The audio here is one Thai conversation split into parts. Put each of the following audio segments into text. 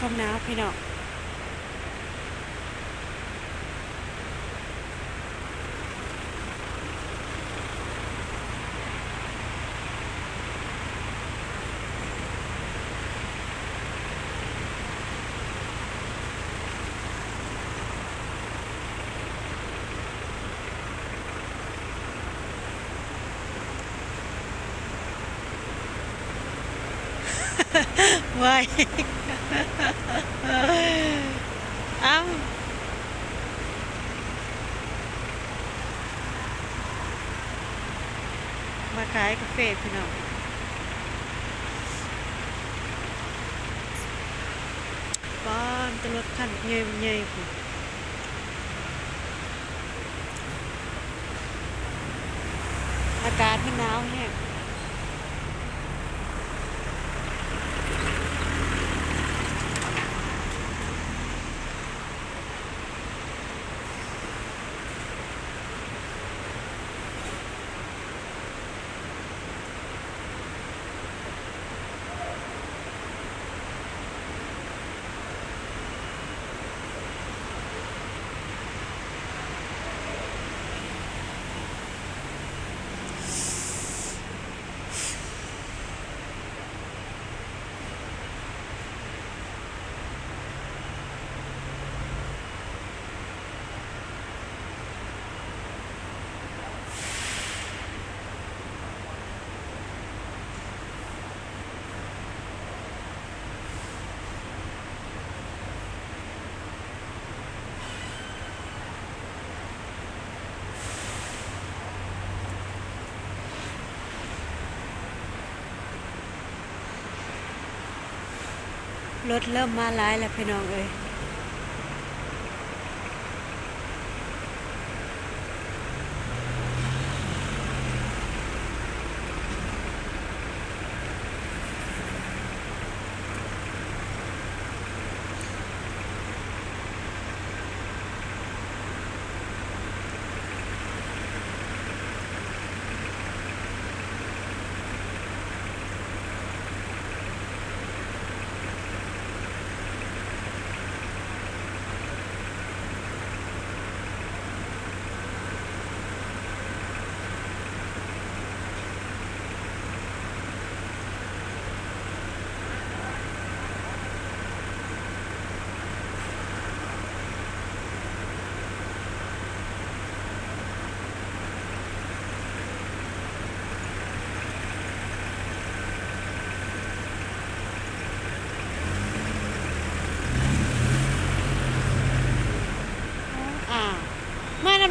ความหนาวพี่น้องไว้ เอ้ามาขายกาแฟพี่น้องป้อนตะรถคันเงยเงยผู้อากาศมันหนาวแห้ง รถเริ่มมาหลายแล้วพี่น้องเอ้ย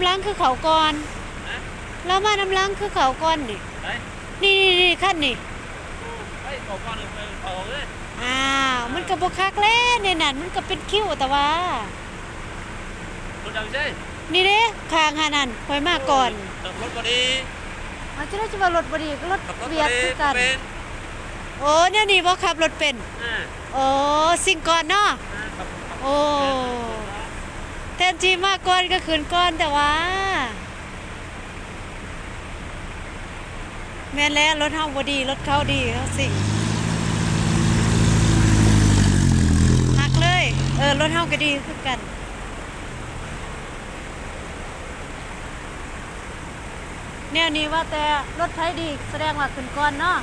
ล้างคือเขาก่อนฮะแล้วมานำล้างคือเขาก่อนนี่ไปนี่นี่นี่ขั้นนี่ไปขอก่อนเลยไปขอเลยอ้าวมันก็บ่คักแล้วในนั้นมันก็เป็นคิ้วแต่ว่ารถดังใช่นี่เด้คางหานั่นคอยมาก่อนขับรถพอดีอาจจะได้จะว่ารถบ่ดีก็รถขับรถพเบีอยดดีคือกันเป็นโอ้เนี่ยนี่บ่ขับรถเป็นอ่าโอ้สิ่งก่อนเนาะอ่าขับขับโอ้ แทนที่มาก่อนก็คืนก่อนแต่ว่าแม่แล้วรถเฮาบ่ดีรถเขาดีเขาสิหักเลย เออรถเฮาก็ดีคือกันแนวนี้ว่าแต่รถไทยดีแสดงว่าขึ้นก่อนเนาะ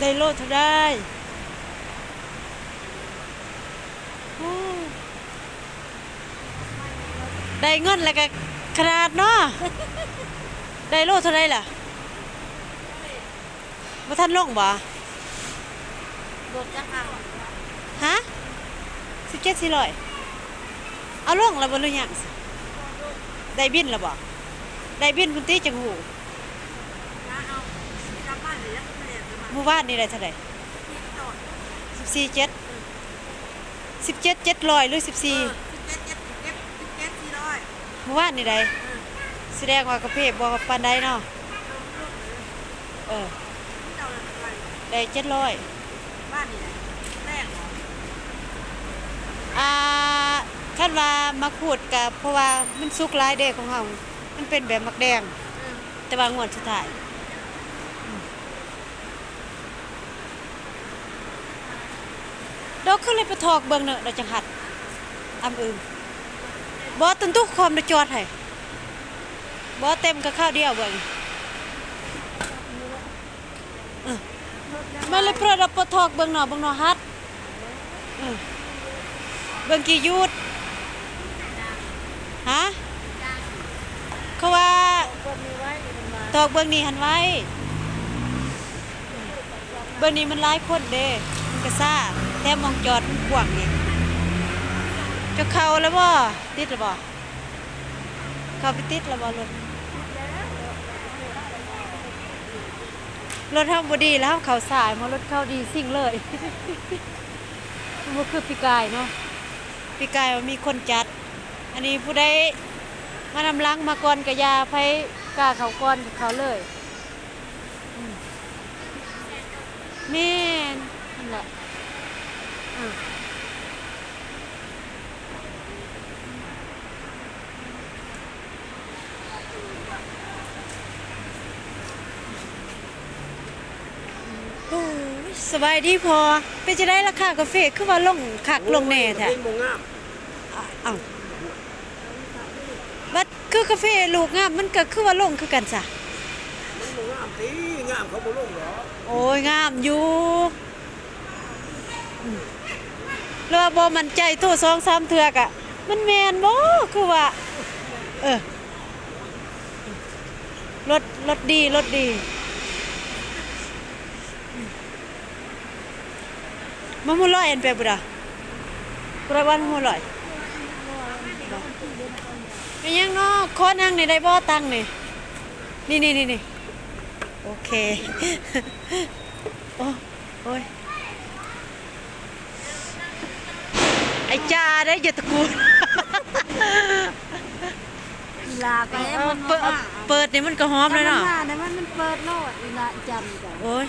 ได้โลเท่าได้โอ้ได้เงินแล้วก็ขนาดเนาะได้โลเท่าไรล่ะมาท่านลงบ่รถจักรเอาฮะสิบเจ็ดสี่ร้อยเอาลงแล้วบ่หรือยังได้บินแล้วบ่ได้บินคุณตีจังหู เมื่อวานนี่ได้เท่าไหร่ที่จอดสิบสี่เจ็ดสิบเจ็ดเจ็ดร้อยหรือสิบสี่สิบเจ็ดเจ็ดสิบเจ็ดสิบเจ็ดสี่ร้อยเมื่อวานนี่ได้แสดงว่ากระเพาะบอกปานใดเนาะเออที่เราเลยไปได้เจ็ดร้อยบ้านนี่แหละแรกเหรออ่าคาดว่ามักพูดกับเพราะว่ามันสุกหลายเด้ของเฮามันเป็นแบบมักแดงเออแต่ว่างวดสุดท้ายอืม ดอกขึ้นเลยไปถอกเบิ่งเนอะเราจังหัดอำอึงบ่ตันทุกความได้จอดให้บ่เต็มกับข้าวเดียวเบิ่งเออมาเลยเพราะเราไปถอกเบิ่งเนาะเบิ่งเนาะฮัดเออเบิ่งกี่ยุดฮะเขาว่าตอกเบื้องนี้หันไว้ เบื้องนี้มันหลายคนเด้มันก็ซ่า แต้มมองจอดมันกว้างนี่จะเข้าแล้วบ่ติดแล้วบ่เข้าไปติดแล้วบ่รถรถเฮาบ่ดีแล้วเขาสายมารถเข้าดีสิ่งเลยมันคือปีกายเนาะปีกายมันมีคนจัด อันนี้ผู้ใดมานำล้างมาก่อนกะยาไผกล้าเขาก่อนกับเขาเลยแม่นนั่นแหละอะโอ้ย สบายดีพอเป็นจะได้ราคากาแฟคือว่าลงคักลงแน่แท้เล่นบ่งามอะเอ้าบัดคือกาแฟลูกงามมันก็คือว่าลงคือกันจ้ะมันบ่งามติงามเขาบ่ลงหรอกโอ้ยงามอยู่ อืมแล้วว่าบ่มั่นใจโทรสองสามเทือกอะมันแมนบ่คือว่า เออรถรถดีรถดีมมามุร้อยเอ็นไปบุดาบุดาวันมุร้อยเป็นยังเนาะขอนั่งนี่ได้บ่ตังนี่นี่นี่นี่นี่โอเค โอ้โอ้ย ไอ้จ้าได้อย่าตะกูลอีลาไปให้เอามันเปิดมาเปิดนี่มันก็หอมเลยเนาะแต่มันมันเปิดโลดอีลาจำจ้ะโอ้ย